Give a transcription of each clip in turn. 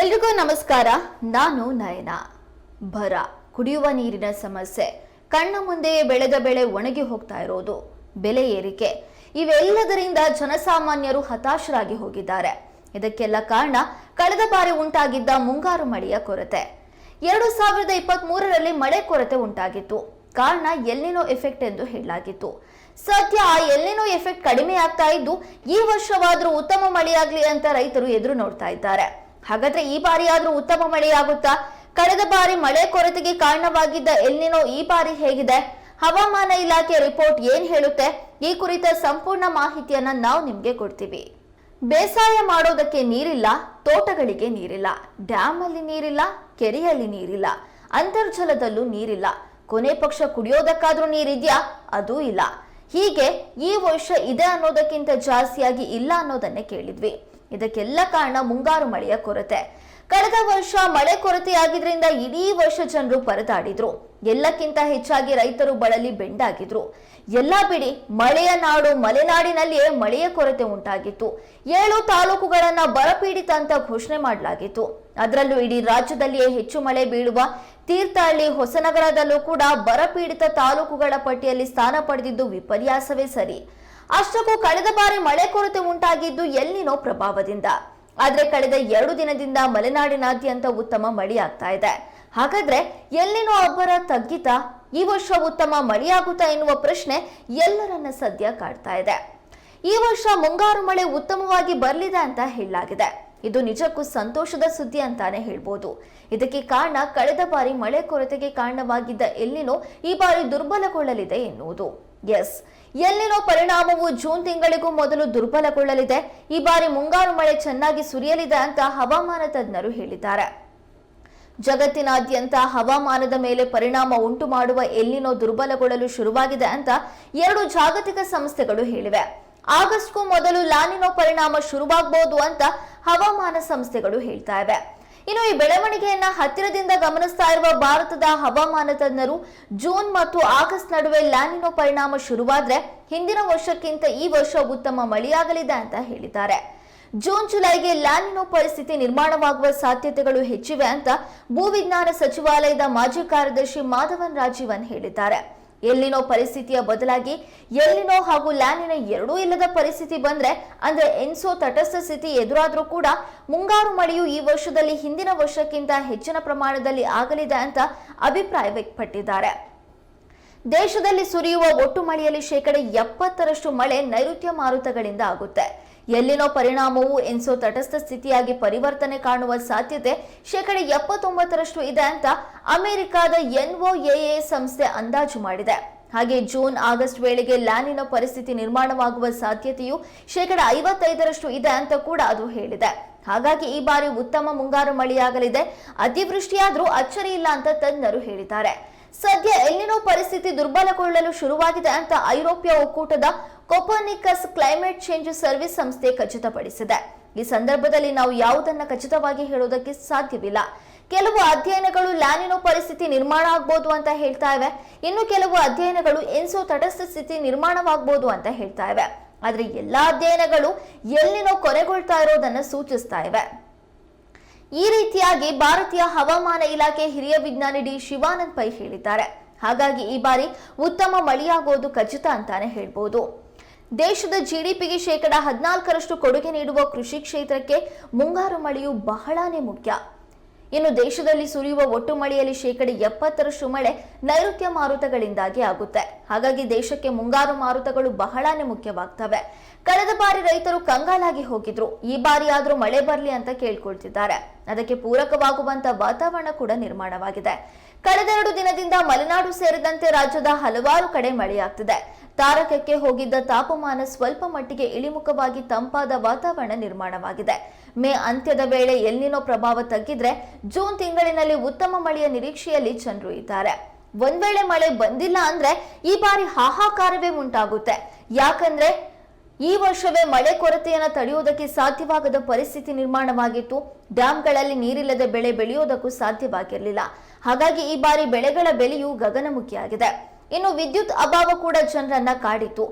ಎಲ್ರಿಗೂ ನಮಸ್ಕಾರ. ನಾನು ನಯನ. ಬರ, ಕುಡಿಯುವ ನೀರಿನ ಸಮಸ್ಯೆ. ಕಣ್ಣ ಮುಂದೆಯೇ ಬೆಳೆದ ಬೆಳೆ ಒಣಗಿ ಹೋಗ್ತಾ ಇರೋದು. ಬೆಲೆ ಏರಿಕೆ. ಇವೆಲ್ಲದರಿಂದ ಜನಸಾಮಾನ್ಯರು ಹತಾಶರಾಗಿ ಹೋಗಿದ್ದಾರೆ. ಇದಕ್ಕೆಲ್ಲ ಕಾರಣ ಕಳೆದ ಬಾರಿ ಉಂಟಾಗಿದ್ದ ಮುಂಗಾರು ಮಳೆಯ ಕೊರತೆ. ಎರಡು ಸಾವಿರದ ಇಪ್ಪತ್ತ್ ಮೂರರಲ್ಲಿ ಮಳೆ ಕೊರತೆ ಉಂಟಾಗಿತ್ತು. ಕಾರಣ ಎಲ್ಲಿನೋ ಎಫೆಕ್ಟ್ ಎಂದು ಹೇಳಲಾಗಿತ್ತು. ಸದ್ಯ ಆ ಎಲ್ಲಿನೋ ಎಫೆಕ್ಟ್ ಕಡಿಮೆ ಆಗ್ತಾ ಇದ್ದು, ಈ ವರ್ಷವಾದರೂ ಉತ್ತಮ ಮಳೆಯಾಗಲಿ ಅಂತ ರೈತರು ಎದುರು ನೋಡ್ತಾ ಇದ್ದಾರೆ. ಹಾಗಾದ್ರೆ ಈ ಬಾರಿ ಆದ್ರೂ ಉತ್ತಮ ಮಳೆಯಾಗುತ್ತಾ? ಕಳೆದ ಬಾರಿ ಮಳೆ ಕೊರತೆಗೆ ಕಾರಣವಾಗಿದ್ದ ಎಲ್ಲಿನೋ ಈ ಬಾರಿ ಹೇಗಿದೆ? ಹವಾಮಾನ ಇಲಾಖೆ ರಿಪೋರ್ಟ್ ಏನ್ ಹೇಳುತ್ತೆ? ಈ ಕುರಿತ ಸಂಪೂರ್ಣ ಮಾಹಿತಿಯನ್ನ ನಾವು ನಿಮ್ಗೆ ಕೊಡ್ತೀವಿ. ಬೇಸಾಯ ಮಾಡೋದಕ್ಕೆ ನೀರಿಲ್ಲ, ತೋಟಗಳಿಗೆ ನೀರಿಲ್ಲ. ಡ್ಯಾಮ್ ಅಲ್ಲಿ ನೀರಿಲ್ಲ, ಕೆರೆಯಲ್ಲಿ ನೀರಿಲ್ಲ. ಅಂತರ್ಜಲದಲ್ಲೂ ನೀರಿಲ್ಲ. ಕೊನೆ ಪಕ್ಷ ಕುಡಿಯೋದಕ್ಕಾದ್ರೂ ನೀರಿದ್ಯಾ? ಅದೂ ಇಲ್ಲ. ಹೀಗೆ ಈ ವರ್ಷ ಇದೆ ಅನ್ನೋದಕ್ಕಿಂತ ಜಾಸ್ತಿಯಾಗಿ ಇಲ್ಲ ಅನ್ನೋದನ್ನೇ ಕೇಳಿದ್ವಿ. ಇದಕ್ಕೆಲ್ಲ ಕಾರಣ ಮುಂಗಾರು ಮಳೆಯ ಕೊರತೆ. ಕಳೆದ ವರ್ಷ ಮಳೆ ಕೊರತೆಯಾಗಿದ್ದರಿಂದ ಇಡೀ ವರ್ಷ ಜನರು ಪರದಾಡಿದ್ರು. ಎಲ್ಲಕ್ಕಿಂತ ಹೆಚ್ಚಾಗಿ ರೈತರು ಬಳಲಿ ಬೆಂಡಾಗಿದ್ರು. ಎಲ್ಲ ಬಿಡಿ ಮಳೆಯ ನಾಡು ಮಲೆನಾಡಿನಲ್ಲಿಯೇ ಮಳೆಯ ಕೊರತೆ ಉಂಟಾಗಿತ್ತು. ಏಳು ತಾಲೂಕುಗಳನ್ನ ಬರಪೀಡಿತ ಅಂತ ಘೋಷಣೆ ಮಾಡಲಾಗಿತ್ತು. ಅದರಲ್ಲೂ ಇಡೀ ರಾಜ್ಯದಲ್ಲಿಯೇ ಹೆಚ್ಚು ಮಳೆ ಬೀಳುವ ತೀರ್ಥಹಳ್ಳಿ ಹೊಸನಗರದಲ್ಲೂ ಕೂಡ ಬರಪೀಡಿತ ತಾಲೂಕುಗಳ ಪಟ್ಟಿಯಲ್ಲಿ ಸ್ಥಾನ ಪಡೆದಿದ್ದು ವಿಪರ್ಯಾಸವೇ ಸರಿ. ಅಷ್ಟಕ್ಕೂ ಕಳೆದ ಬಾರಿ ಮಳೆ ಕೊರತೆ ಉಂಟಾಗಿದ್ದು ಎಲ್ಲಿನೋ ಪ್ರಭಾವದಿಂದ. ಆದ್ರೆ ಕಳೆದ ಎರಡು ದಿನದಿಂದ ಮಲೆನಾಡಿನಾದ್ಯಂತ ಉತ್ತಮ ಮಳೆಯಾಗ್ತಾ ಇದೆ. ಹಾಗಾದ್ರೆ ಎಲ್ಲಿನೋ ಅಬ್ಬರ ತಗ್ಗಿತ ಈ ವರ್ಷ ಉತ್ತಮ ಮಳೆಯಾಗುತ್ತಾ ಎನ್ನುವ ಪ್ರಶ್ನೆ ಎಲ್ಲರನ್ನ ಸದ್ಯ ಕಾಡ್ತಾ ಇದೆ. ಈ ವರ್ಷ ಮುಂಗಾರು ಮಳೆ ಉತ್ತಮವಾಗಿ ಬರಲಿದೆ ಅಂತ ಹೇಳಲಾಗಿದೆ. ಇದು ನಿಜಕ್ಕೂ ಸಂತೋಷದ ಸುದ್ದಿ ಅಂತಾನೆ ಹೇಳ್ಬೋದು. ಇದಕ್ಕೆ ಕಾರಣ ಕಳೆದ ಬಾರಿ ಮಳೆ ಕೊರತೆಗೆ ಕಾರಣವಾಗಿದ್ದ ಎಲ್ಲಿನೋ ಈ ಬಾರಿ ದುರ್ಬಲಗೊಳ್ಳಲಿದೆ ಎನ್ನುವುದು. ಎಸ್ ಎಲ್ಲಿನೋ ಪರಿಣಾಮವು ಜೂನ್ ತಿಂಗಳಿಗೂ ಮೊದಲು ದುರ್ಬಲಗೊಳ್ಳಲಿದೆ. ಈ ಬಾರಿ ಮುಂಗಾರು ಮಳೆ ಚೆನ್ನಾಗಿ ಸುರಿಯಲಿದೆ ಅಂತ ಹವಾಮಾನ ತಜ್ಞರು ಹೇಳಿದ್ದಾರೆ. ಜಗತ್ತಿನಾದ್ಯಂತ ಹವಾಮಾನದ ಮೇಲೆ ಪರಿಣಾಮ ಉಂಟು ಮಾಡುವ ಎಲ್ಲಿನೋ ದುರ್ಬಲಗೊಳ್ಳಲು ಶುರುವಾಗಿದೆ ಅಂತ ಎರಡು ಜಾಗತಿಕ ಸಂಸ್ಥೆಗಳು ಹೇಳಿವೆ. ಆಗಸ್ಟ್ಗೂ ಮೊದಲು ಲಾನಿನೋ ಪರಿಣಾಮ ಶುರುವಾಗಬಹುದು ಅಂತ ಹವಾಮಾನ ಸಂಸ್ಥೆಗಳು ಹೇಳ್ತಾ ಇವೆ. ಇನ್ನು ಈ ಬೆಳವಣಿಗೆಯನ್ನ ಹತ್ತಿರದಿಂದ ಗಮನಿಸ್ತಾ ಇರುವ ಭಾರತದ ಹವಾಮಾನ ತಜ್ಞರು, ಜೂನ್ ಮತ್ತು ಆಗಸ್ಟ್ ನಡುವೆ ಲ್ಯಾನಿನೋ ಪರಿಣಾಮ ಶುರುವಾದ್ರೆ ಹಿಂದಿನ ವರ್ಷಕ್ಕಿಂತ ಈ ವರ್ಷ ಉತ್ತಮ ಮಳೆಯಾಗಲಿದೆ ಅಂತ ಹೇಳಿದ್ದಾರೆ. ಜೂನ್, ಜುಲೈಗೆ ಲ್ಯಾನಿನೋ ಪರಿಸ್ಥಿತಿ ನಿರ್ಮಾಣವಾಗುವ ಸಾಧ್ಯತೆಗಳು ಹೆಚ್ಚಿವೆ ಅಂತ ಭೂವಿಜ್ಞಾನ ಸಚಿವಾಲಯದ ಮಾಜಿ ಕಾರ್ಯದರ್ಶಿ ಮಾಧವನ್ ರಾಜೀವನ್ ಹೇಳಿದ್ದಾರೆ. ಎಲ್ಲಿನೋ ಪರಿಸ್ಥಿತಿಯ ಬದಲಾಗಿ ಎಲ್ಲಿನೋ ಹಾಗೂ ಲ್ಯಾನಿನ ಎರಡೂ ಇಲ್ಲದ ಪರಿಸ್ಥಿತಿ ಬಂದ್ರೆ, ಅಂದ್ರೆ ಎನ್ಸೋ ತಟಸ್ಥ ಸ್ಥಿತಿ ಎದುರಾದ್ರೂ ಕೂಡ ಮುಂಗಾರು ಮಳೆಯು ಈ ವರ್ಷದಲ್ಲಿ ಹಿಂದಿನ ವರ್ಷಕ್ಕಿಂತ ಹೆಚ್ಚಿನ ಪ್ರಮಾಣದಲ್ಲಿ ಆಗಲಿದೆ ಅಂತ ಅಭಿಪ್ರಾಯ ವ್ಯಕ್ತಪಟ್ಟಿದ್ದಾರೆ. ದೇಶದಲ್ಲಿ ಸುರಿಯುವ ಒಟ್ಟು ಮಳೆಯಲ್ಲಿ ಶೇಕಡ ಎಪ್ಪತ್ತರಷ್ಟು ಮಳೆ ನೈಋತ್ಯ ಮಾರುತಗಳಿಂದ ಆಗುತ್ತೆ. ಎಲ್ಲಿನೋ ಪರಿಣಾಮವು ಎನ್ಸೋ ತಟಸ್ಥ ಸ್ಥಿತಿಯಾಗಿ ಪರಿವರ್ತನೆ ಕಾಣುವ ಸಾಧ್ಯತೆ ಶೇಕಡ ಎಪ್ಪತ್ತೊಂಬತ್ತರಷ್ಟು ಇದೆ ಅಂತ ಅಮೆರಿಕದ ಎನ್ಒಎಎ ಸಂಸ್ಥೆ ಅಂದಾಜು ಮಾಡಿದೆ. ಹಾಗೆ ಜೂನ್, ಆಗಸ್ಟ್ ವೇಳೆಗೆ ಲ್ಯಾನಿನ ಪರಿಸ್ಥಿತಿ ನಿರ್ಮಾಣವಾಗುವ ಸಾಧ್ಯತೆಯು ಶೇಕಡ ಐವತ್ತೈದರಷ್ಟು ಇದೆ ಅಂತ ಕೂಡ ಅದು ಹೇಳಿದೆ. ಹಾಗಾಗಿ ಈ ಬಾರಿ ಉತ್ತಮ ಮುಂಗಾರು ಮಳೆಯಾಗಲಿದೆ. ಅತಿವೃಷ್ಟಿಯಾದರೂ ಅಚ್ಚರಿ ಇಲ್ಲ ಅಂತ ತಜ್ಞರು ಹೇಳಿದ್ದಾರೆ. ಸದ್ಯ ಎಲ್ಲಿನೋ ಪರಿಸ್ಥಿತಿ ದುರ್ಬಲಗೊಳ್ಳಲು ಶುರುವಾಗಿದೆ ಅಂತ ಐರೋಪ್ಯ ಒಕ್ಕೂಟದ ಕೊಪರ್ನಿಕಸ್ ಕ್ಲೈಮೇಟ್ ಚೇಂಜ್ ಸರ್ವಿಸ್ ಸಂಸ್ಥೆ ಖಚಿತಪಡಿಸಿದೆ. ಈ ಸಂದರ್ಭದಲ್ಲಿ ನಾವು ಯಾವುದನ್ನ ಖಚಿತವಾಗಿ ಹೇಳೋದಕ್ಕೆ ಸಾಧ್ಯವಿಲ್ಲ. ಕೆಲವು ಅಧ್ಯಯನಗಳು ಲ್ಯಾನಿನೋ ಪರಿಸ್ಥಿತಿ ನಿರ್ಮಾಣ ಆಗ್ಬೋದು ಅಂತ ಹೇಳ್ತಾ ಇವೆ. ಇನ್ನು ಕೆಲವು ಅಧ್ಯಯನಗಳು ಎನ್ಸೋ ತಟಸ್ಥ ಸ್ಥಿತಿ ನಿರ್ಮಾಣವಾಗ್ಬೋದು ಅಂತ ಹೇಳ್ತಾ ಇವೆ. ಆದರೆ ಎಲ್ಲಾ ಅಧ್ಯಯನಗಳು ಎಲ್ಲಿನೋ ಕೊನೆಗೊಳ್ತಾ ಇರೋದನ್ನ ಸೂಚಿಸ್ತಾ ಇವೆ. ಈ ರೀತಿಯಾಗಿ ಭಾರತೀಯ ಹವಾಮಾನ ಇಲಾಖೆ ಹಿರಿಯ ವಿಜ್ಞಾನಿ ಡಿ ಶಿವಾನಂದ್ ಪೈ ಹೇಳಿದ್ದಾರೆ. ಹಾಗಾಗಿ ಈ ಬಾರಿ ಉತ್ತಮ ಮಳೆಯಾಗೋದು ಖಚಿತ ಅಂತಾನೆ ಹೇಳ್ಬೋದು. ದೇಶದ ಜಿಡಿಪಿಗೆ ಶೇಕಡ ಹದಿನಾಲ್ಕರಷ್ಟು ಕೊಡುಗೆ ನೀಡುವ ಕೃಷಿ ಕ್ಷೇತ್ರಕ್ಕೆ ಮುಂಗಾರು ಮಳೆಯು ಬಹಳಾನೇ ಮುಖ್ಯ. ಇನ್ನು ದೇಶದಲ್ಲಿ ಸುರಿಯುವ ಒಟ್ಟು ಮಳೆಯಲ್ಲಿ ಶೇಕಡ ಎಪ್ಪತ್ತರಷ್ಟು ಮಳೆ ನೈಋತ್ಯ ಮಾರುತಗಳಿಂದಾಗಿ ಆಗುತ್ತೆ. ಹಾಗಾಗಿ ದೇಶಕ್ಕೆ ಮುಂಗಾರು ಮಾರುತಗಳು ಬಹಳಾನೇ ಮುಖ್ಯವಾಗ್ತವೆ. ಕಳೆದ ಬಾರಿ ರೈತರು ಕಂಗಾಲಾಗಿ ಹೋಗಿದ್ರು. ಈ ಬಾರಿ ಆದ್ರೂ ಮಳೆ ಬರಲಿ ಅಂತ ಕೇಳ್ಕೊಳ್ತಿದ್ದಾರೆ. ಅದಕ್ಕೆ ಪೂರಕವಾಗುವಂತ ವಾತಾವರಣ ಕೂಡ ನಿರ್ಮಾಣವಾಗಿದೆ. ಕಳೆದೆರಡು ದಿನದಿಂದ ಮಲೆನಾಡು ಸೇರಿದಂತೆ ರಾಜ್ಯದ ಹಲವಾರು ಕಡೆ ಮಳೆಯಾಗ್ತಿದೆ. ತಾರಕಕ್ಕೆ ಹೋಗಿದ್ದ ತಾಪಮಾನ ಸ್ವಲ್ಪ ಮಟ್ಟಿಗೆ ಇಳಿಮುಖವಾಗಿ ತಂಪಾದ ವಾತಾವರಣ ನಿರ್ಮಾಣವಾಗಿದೆ. ಮೇ ಅಂತ್ಯದ ವೇಳೆ ಎಲ್ಲಿನೋ ಪ್ರಭಾವ ತಗ್ಗಿದ್ರೆ ಜೂನ್ ತಿಂಗಳಿನಲ್ಲಿ ಉತ್ತಮ ಮಳೆಯ ನಿರೀಕ್ಷೆಯಲ್ಲಿ ಜನರು ಇದ್ದಾರೆ. ಒಂದ್ ವೇಳೆ ಮಳೆ ಬಂದಿಲ್ಲ ಅಂದ್ರೆ ಈ ಬಾರಿ ಹಾಹಾಕಾರವೇ ಉಂಟಾಗುತ್ತೆ. ಯಾಕಂದ್ರೆ ಈ ವರ್ಷವೇ ಮಳೆ ಕೊರತೆಯನ್ನು ತಡೆಯುವುದಕ್ಕೆ ಸಾಧ್ಯವಾಗದ ಪರಿಸ್ಥಿತಿ ನಿರ್ಮಾಣವಾಗಿತ್ತು. ಡ್ಯಾಂಗಳಲ್ಲಿ ನೀರಿಲ್ಲದೆ ಬೆಳೆ ಬೆಳೆಯುವುದಕ್ಕೂ ಸಾಧ್ಯವಾಗಿರಲಿಲ್ಲ. ಹಾಗಾಗಿ ಈ ಬಾರಿ ಬೆಳೆಗಳ ಬೆಲೆಯು ಗಗನಮುಖಿಯಾಗಿದೆ. ಇನ್ನು ವಿದ್ಯುತ್ ಅಭಾವ ಕೂಡ ಜನರನ್ನ ಕಾಡಿತು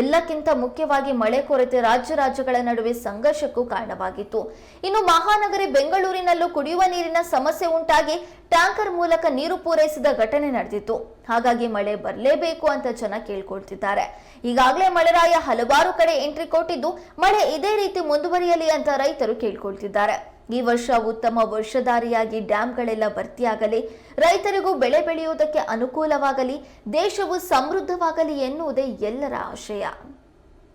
ಎಲ್ಲಕ್ಕಿಂತ ಮುಖ್ಯವಾಗಿ ಮಳೆ ಕೊರತೆ ರಾಜ್ಯ ರಾಜ್ಯಗಳ ನಡುವೆ ಸಂಘರ್ಷಕ್ಕೂ ಕಾರಣವಾಗಿತ್ತು. ಇನ್ನು ಮಹಾನಗರಿ ಬೆಂಗಳೂರಿನಲ್ಲೂ ಕುಡಿಯುವ ನೀರಿನ ಸಮಸ್ಯೆ ಉಂಟಾಗಿ ಟ್ಯಾಂಕರ್ ಮೂಲಕ ನೀರು ಪೂರೈಸಿದ ಘಟನೆ ನಡೆದಿತ್ತು. ಹಾಗಾಗಿ ಮಳೆ ಬರಲೇಬೇಕು ಅಂತ ಜನ ಕೇಳ್ಕೊಳ್ತಿದ್ದಾರೆ. ಈಗಾಗಲೇ ಮಳೆರಾಯ ಹಲವಾರು ಕಡೆ ಎಂಟ್ರಿ ಕೊಟ್ಟಿದ್ದು ಮಳೆ ಇದೇ ರೀತಿ ಮುಂದುವರಿಯಲಿ ಅಂತ ರೈತರು ಕೇಳ್ಕೊಳ್ತಿದ್ದಾರೆ. ಈ ವರ್ಷ ಉತ್ತಮ ವರ್ಷಧಾರಿಯಾಗಿ ಡ್ಯಾಂಗಳೆಲ್ಲ ಭರ್ತಿಯಾಗಲಿ, ರೈತರಿಗೂ ಬೆಳೆ ಬೆಳೆಯುವುದಕ್ಕೆ ಅನುಕೂಲವಾಗಲಿ, ದೇಶವು ಸಮೃದ್ಧವಾಗಲಿ ಎನ್ನುವುದೇ ಎಲ್ಲರ ಆಶಯ.